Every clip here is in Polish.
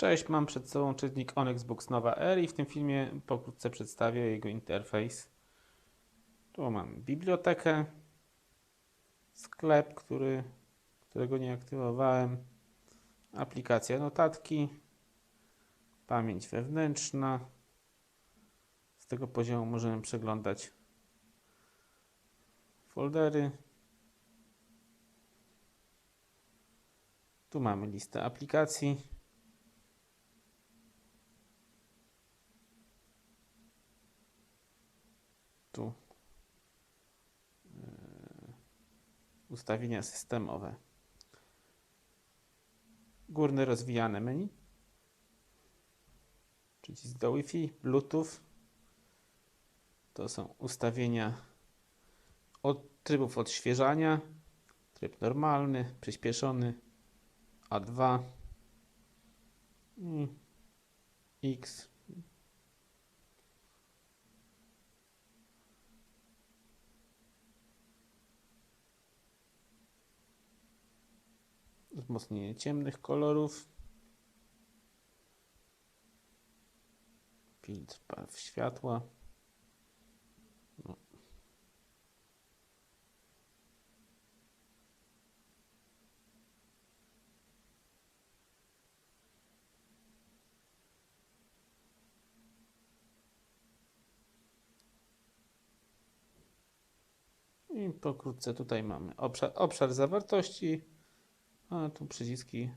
Cześć, mam przed sobą czytnik Onyx Books Nova R i w tym filmie pokrótce przedstawię jego interfejs. Tu mam bibliotekę, sklep, który, którego nie aktywowałem, aplikacja notatki, pamięć wewnętrzna. Z tego poziomu możemy przeglądać foldery. Tu mamy listę aplikacji. Tu yy, ustawienia systemowe. Górne rozwijane menu. Przycisk do Wi-Fi, Bluetooth. To są ustawienia od trybów odświeżania. Tryb normalny, przyspieszony, A2 i X. Wzmocnienie ciemnych kolorów. Filtr barw światła. No. I pokrótce tutaj mamy obszar, obszar zawartości, a tu przyciski,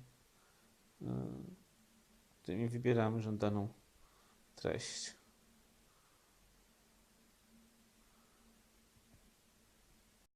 którymi wybieramy żądaną treść.